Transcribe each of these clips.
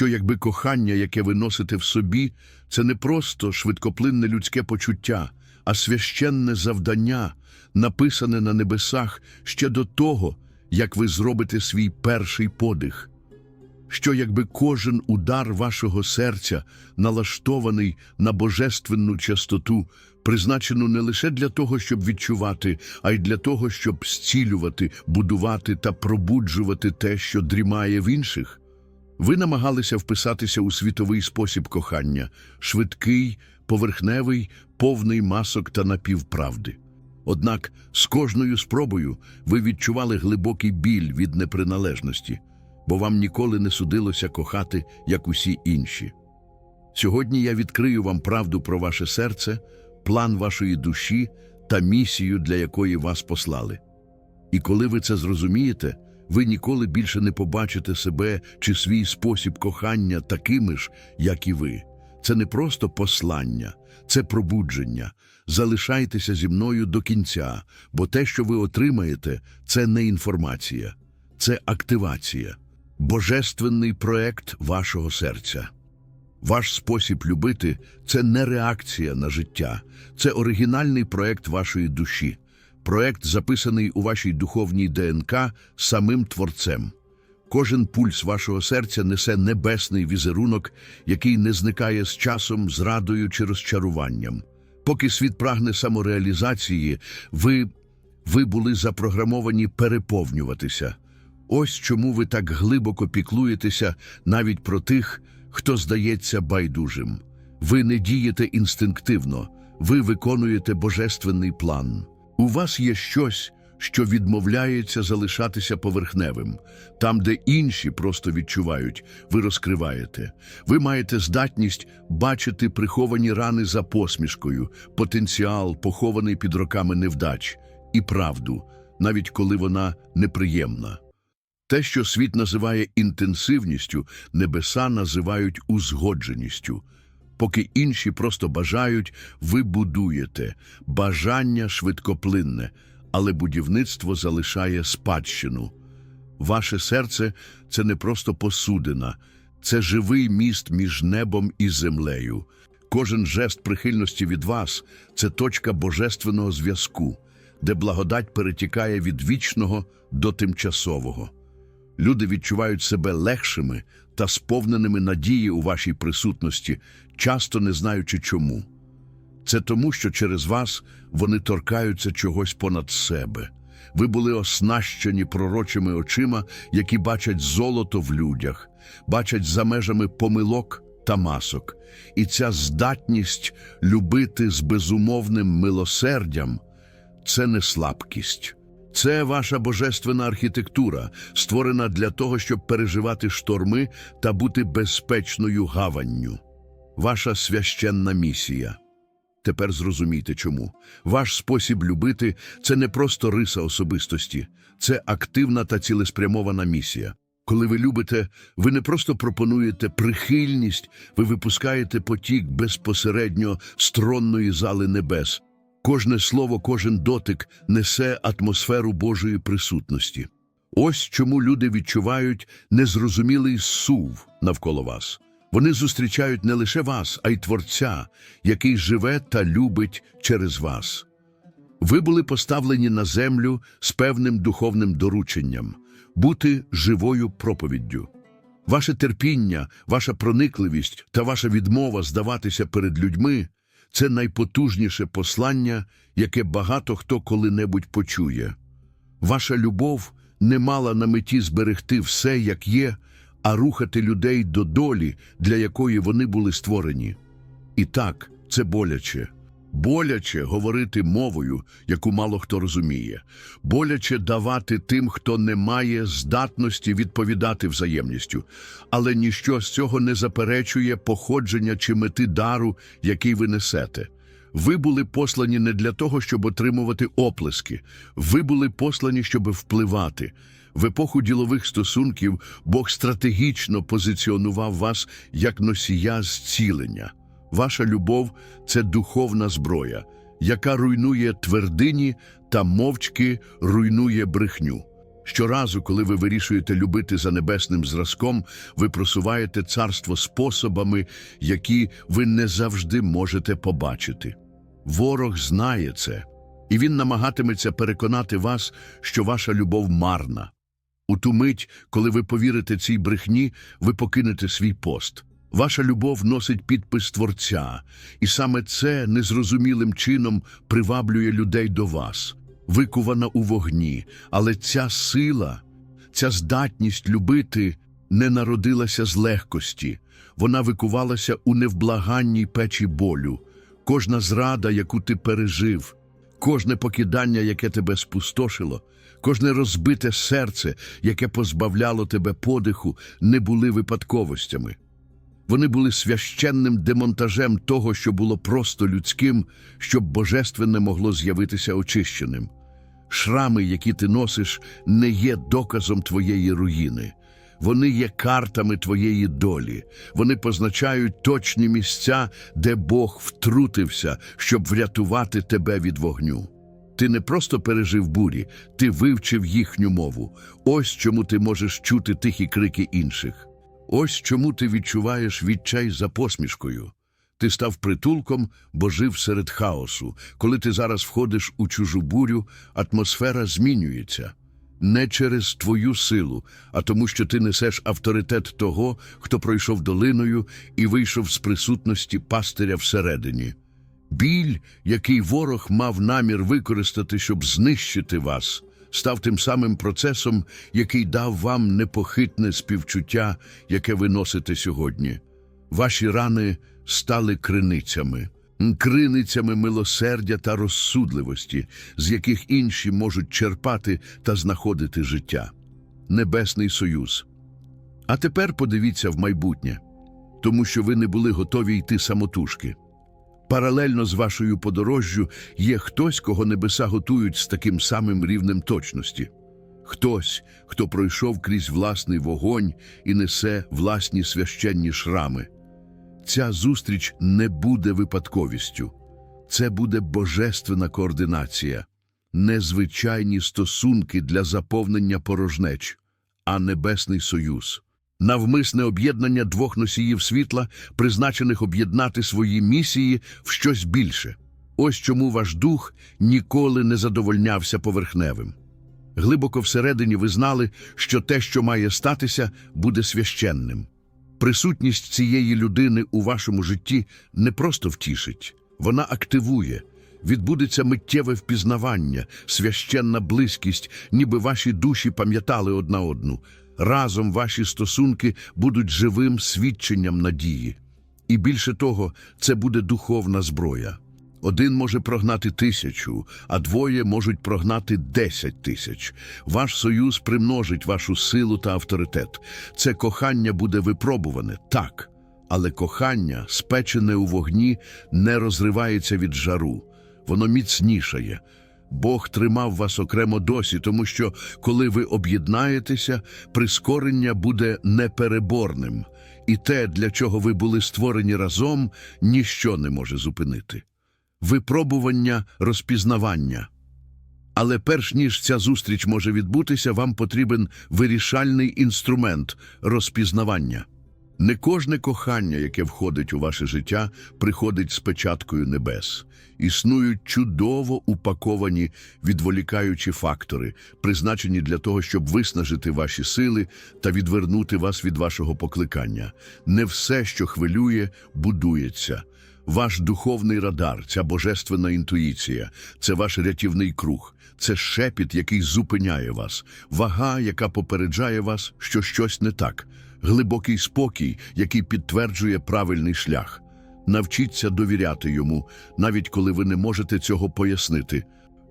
що якби кохання, яке ви носите в собі, це не просто швидкоплинне людське почуття, а священне завдання, написане на небесах ще до того, як ви зробите свій перший подих. Що якби кожен удар вашого серця налаштований на божественну частоту, призначену не лише для того, щоб відчувати, а й для того, щоб зцілювати, будувати та пробуджувати те, що дрімає в інших. Ви намагалися вписатися у світовий спосіб кохання, швидкий, поверхневий, повний масок та напівправди. Однак з кожною спробою ви відчували глибокий біль від неприналежності, бо вам ніколи не судилося кохати, як усі інші. Сьогодні я відкрию вам правду про ваше серце, план вашої душі та місію, для якої вас послали. І коли ви це зрозумієте, ви ніколи більше не побачите себе чи свій спосіб кохання такими ж, як і ви. Це не просто послання, це пробудження. Залишайтеся зі мною до кінця, бо те, що ви отримаєте, це не інформація, це активація, божественний проект вашого серця. Ваш спосіб любити це не реакція на життя, це оригінальний проект вашої душі, проект, записаний у вашій духовній ДНК самим Творцем. Кожен пульс вашого серця несе небесний візерунок, який не зникає з часом, зрадою чи розчаруванням. Поки світ прагне самореалізації, ви, ви були запрограмовані переповнюватися. Ось чому ви так глибоко піклуєтеся навіть про тих, хто здається байдужим. Ви не дієте інстинктивно, ви виконуєте божественний план. У вас є щось, що відмовляється залишатися поверхневим. Там, де інші просто відчувають, ви розкриваєте. Ви маєте здатність бачити приховані рани за посмішкою, потенціал, похований під роками невдач, і правду, навіть коли вона неприємна. Те, що світ називає інтенсивністю, небеса називають узгодженістю. Поки інші просто бажають, ви будуєте. Бажання швидкоплинне, але будівництво залишає спадщину. Ваше серце це не просто посудина, це живий міст між небом і землею. Кожен жест прихильності від вас це точка божественного зв'язку, де благодать перетікає від вічного до тимчасового. Люди відчувають себе легшими та сповненими надії у вашій присутності, часто не знаючи чому. Це тому, що через вас вони торкаються чогось понад себе. Ви були оснащені пророчими очима, які бачать золото в людях, бачать за межами помилок та масок. І ця здатність любити з безумовним милосердям це не слабкість. Це ваша божественна архітектура, створена для того, щоб переживати шторми та бути безпечною гаванню. Ваша священна місія. Тепер зрозумійте чому. Ваш спосіб любити це не просто риса особистості, це активна та цілеспрямована місія. Коли ви любите, ви не просто пропонуєте прихильність, ви випускаєте потік безпосередньо з тронної зали небес. Кожне слово, кожен дотик несе атмосферу Божої присутності. Ось чому люди відчувають незрозумілий сув навколо вас. Вони зустрічають не лише вас, а й Творця, який живе та любить через вас. Ви були поставлені на землю з певним духовним дорученням бути живою проповіддю. Ваше терпіння, ваша проникливість та ваша відмова здаватися перед людьми це найпотужніше послання, яке багато хто коли-небудь почує. Ваша любов не мала на меті зберегти все, як є, а рухати людей до долі, для якої вони були створені. І так, це боляче. Боляче говорити мовою, яку мало хто розуміє, боляче давати тим, хто не має здатності відповідати взаємністю, але ніщо з цього не заперечує походження чи мети дару, який ви несете. Ви були послані не для того, щоб отримувати оплески, ви були послані, щоб впливати. В епоху ділових стосунків Бог стратегічно позиціонував вас як носія зцілення. Ваша любов це духовна зброя, яка руйнує твердині та мовчки руйнує брехню. Щоразу, коли ви вирішуєте любити за небесним зразком, ви просуваєте царство способами, які ви не завжди можете побачити. Ворог знає це, і він намагатиметься переконати вас, що ваша любов марна. У ту мить, коли ви повірите цій брехні, ви покинете свій пост. Ваша любов носить підпис Творця, і саме це незрозумілим чином приваблює людей до вас, викувана у вогні. Але ця сила, ця здатність любити не народилася з легкості, вона викувалася у невблаганній печі болю. Кожна зрада, яку ти пережив, кожне покидання, яке тебе спустошило, кожне розбите серце, яке позбавляло тебе подиху, не були випадковостями. Вони були священним демонтажем того, що було просто людським, щоб божественне могло з'явитися очищеним. Шрами, які ти носиш, не є доказом твоєї руїни. Вони є картами твоєї долі. Вони позначають точні місця, де Бог втрутився, щоб врятувати тебе від вогню. Ти не просто пережив бурі, ти вивчив їхню мову. Ось чому ти можеш чути тихі крики інших. Ось чому ти відчуваєш відчай за посмішкою. Ти став притулком, бо жив серед хаосу. Коли ти зараз входиш у чужу бурю, атмосфера змінюється. Не через твою силу, а тому, що ти несеш авторитет того, хто пройшов долиною і вийшов з присутності пастиря всередині. Біль, який ворог мав намір використати, щоб знищити вас, став тим самим процесом, який дав вам непохитне співчуття, яке ви носите сьогодні. Ваші рани стали криницями, криницями милосердя та розсудливості, з яких інші можуть черпати та знаходити життя. Небесний Союз. А тепер подивіться в майбутнє, тому що ви не були готові йти самотужки. Паралельно з вашою подорожжю є хтось, кого небеса готують з таким самим рівнем точності. Хтось, хто пройшов крізь власний вогонь і несе власні священні шрами. Ця зустріч не буде випадковістю. Це буде божественна координація, незвичайні стосунки для заповнення порожнеч, а небесний союз. Навмисне об'єднання двох носіїв світла, призначених об'єднати свої місії в щось більше. Ось чому ваш дух ніколи не задовольнявся поверхневим. Глибоко всередині ви знали, що те, що має статися, буде священним. Присутність цієї людини у вашому житті не просто втішить, вона активує. Відбудеться миттєве впізнавання, священна близькість, ніби ваші душі пам'ятали одна одну. Разом ваші стосунки будуть живим свідченням надії. І більше того, це буде духовна зброя. Один може прогнати тисячу, а двоє можуть прогнати десять тисяч. Ваш союз примножить вашу силу та авторитет. Це кохання буде випробуване, так, але кохання, спечене у вогні, не розривається від жару. Воно міцнішає. Бог тримав вас окремо досі, тому що, коли ви об'єднаєтеся, прискорення буде непереборним, і те, для чого ви були створені разом, ніщо не може зупинити. Випробування розпізнавання. Але перш ніж ця зустріч може відбутися, вам потрібен вирішальний інструмент розпізнавання. Не кожне кохання, яке входить у ваше життя, приходить з печаткою небес. Існують чудово упаковані відволікаючі фактори, призначені для того, щоб виснажити ваші сили та відвернути вас від вашого покликання. Не все, що хвилює, будується. Ваш духовний радар, ця божественна інтуїція, це ваш рятівний круг, це шепіт, який зупиняє вас, вага, яка попереджає вас, що щось не так, глибокий спокій, який підтверджує правильний шлях. Навчіться довіряти йому, навіть коли ви не можете цього пояснити.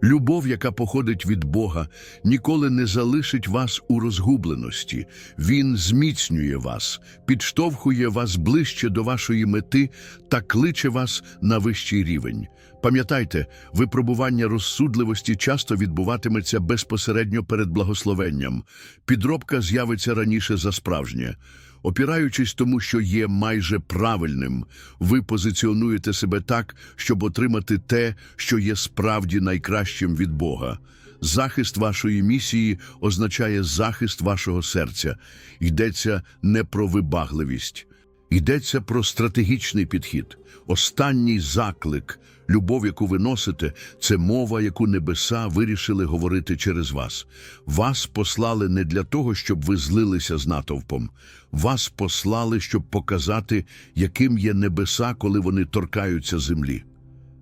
Любов, яка походить від Бога, ніколи не залишить вас у розгубленості. Він зміцнює вас, підштовхує вас ближче до вашої мети та кличе вас на вищий рівень. Пам'ятайте, випробування розсудливості часто відбуватиметься безпосередньо перед благословенням. Підробка з'явиться раніше за справжнє. Опираючись тому, що є майже правильним, ви позиціонуєте себе так, щоб отримати те, що є справді найкращим від Бога. Захист вашої місії означає захист вашого серця. Йдеться не про вибагливість, йдеться про стратегічний підхід. Останній заклик, любов, яку ви носите, це мова, яку небеса вирішили говорити через вас. Вас послали не для того, щоб ви злилися з натовпом. Вас послали, щоб показати, яким є небеса, коли вони торкаються землі.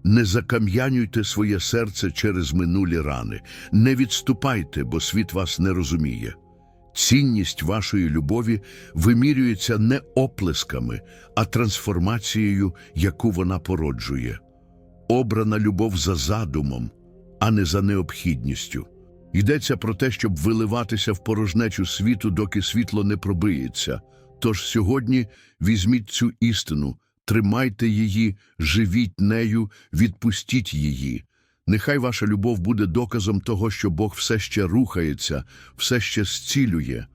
Не закам'янюйте своє серце через минулі рани, не відступайте, бо світ вас не розуміє. Цінність вашої любові вимірюється не оплесками, а трансформацією, яку вона породжує. Обрана любов за задумом, а не за необхідністю. Йдеться про те, щоб виливатися в порожнечу світу, доки світло не пробиється. Тож сьогодні візьміть цю істину, тримайте її, живіть нею, відпустіть її. Нехай ваша любов буде доказом того, що Бог все ще рухається, все ще зцілює.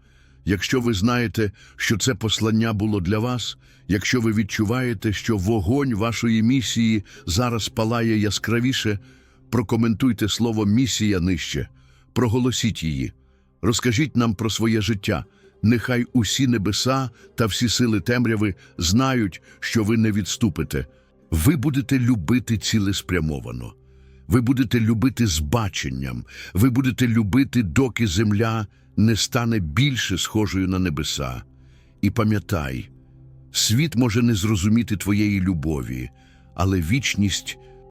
Якщо ви знаєте, що це послання було для вас, якщо ви відчуваєте, що вогонь вашої місії зараз палає яскравіше, прокоментуйте слово місія нижче, проголосіть її, розкажіть нам про своє життя. Нехай усі небеса та всі сили темряви знають, що ви не відступите. Ви будете любити цілеспрямовано. Ви будете любити з баченням, ви будете любити, доки земля не стане більше схожою на небеса. І пам'ятай, світ може не зрозуміти твоєї любові, але вічність